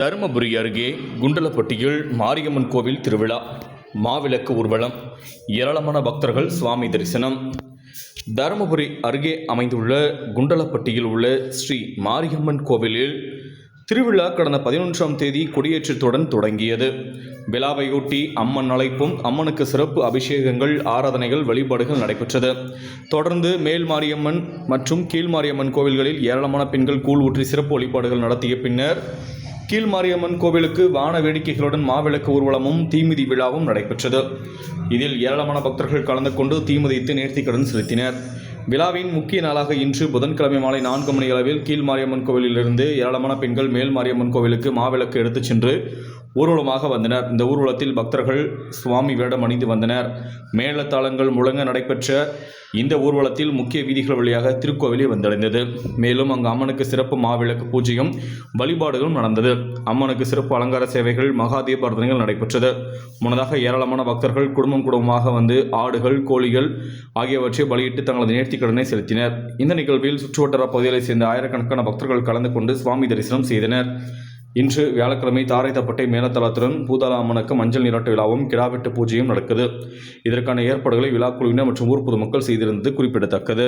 தருமபுரி அருகே குண்டலப்பட்டியில் மாரியம்மன் கோவில் திருவிழா. மாவிளக்கு ஊர்வலம். ஏராளமான பக்தர்கள் சுவாமி தரிசனம். தருமபுரி அருகே அமைந்துள்ள குண்டலப்பட்டியில் உள்ள ஸ்ரீ மாரியம்மன் கோவிலில் திருவிழா கடந்த பதினொன்றாம் தேதி கொடியேற்றத்துடன் தொடங்கியது. விழாவையொட்டி அம்மன் அழைப்பும் அம்மனுக்கு சிறப்பு அபிஷேகங்கள் ஆராதனைகள் வழிபாடுகள் நடைபெற்றது. தொடர்ந்து மேல் மாரியம்மன் மற்றும் கீழ் மாரியம்மன் கோவில்களில் ஏராளமான பெண்கள் கூழ் ஊற்றி சிறப்பு வழிபாடுகள் நடத்திய பின்னர் கீழ் மாரியம்மன் கோவிலுக்கு வான வேடிக்கைகளுடன் மாவிளக்கு ஊர்வலமும் தீமிதி விழாவும் நடைபெற்றது. இதில் ஏராளமான பக்தர்கள் கலந்து கொண்டு தீமிதித்து நேர்த்திக்கடன் செலுத்தினர். விழாவின் முக்கிய நாளாக இன்று புதன்கிழமை மாலை நான்கு மணி அளவில் கீழ் மாரியம்மன் கோவிலிலிருந்து ஏராளமான பெண்கள் மேல் மாரியம்மன் கோவிலுக்கு மாவிளக்கு எடுத்துச் சென்று ஊர்வலமாக வந்தனர். இந்த ஊர்வலத்தில் பக்தர்கள் சுவாமி வேடம் அணிந்து வந்தனர். மேளத்தாளங்கள் முழங்க நடைபெற்ற இந்த ஊர்வலத்தில் முக்கிய வீதிகள் வழியாக திருக்கோவிலை வந்தடைந்தது. மேலும் அங்கு அம்மனுக்கு சிறப்பு மாவிளக்கு பூஜையும் வழிபாடுகளும் நடந்தது. அம்மனுக்கு சிறப்பு அலங்கார சேவைகள் மகாதீபாரதனைகள் நடைபெற்றது. முன்னதாக ஏராளமான பக்தர்கள் குடும்பம் குடும்பமாக வந்து ஆடுகள் கோழிகள் ஆகியவற்றை பலியிட்டு தங்களது நேர்த்திக்கடனை செலுத்தினர். இந்த நிகழ்வில் சுற்றுவட்டார பகுதிகளைச் சேர்ந்த ஆயிரக்கணக்கான பக்தர்கள் கலந்து கொண்டு சுவாமி தரிசனம் செய்தனர். இன்று வியாழக்கிழமை தாரைத்தப்பட்டை மேலத்தளத்துடன் பூதாள அம்மனுக்கு மஞ்சள் நீராட்டு விழாவும் கிடாவெட்டு பூஜையும் நடக்குது. இதற்கான ஏற்பாடுகளை விழா குழுவினர் மற்றும் ஊர் பொதுமக்கள் செய்திருந்தது குறிப்பிடத்தக்கது.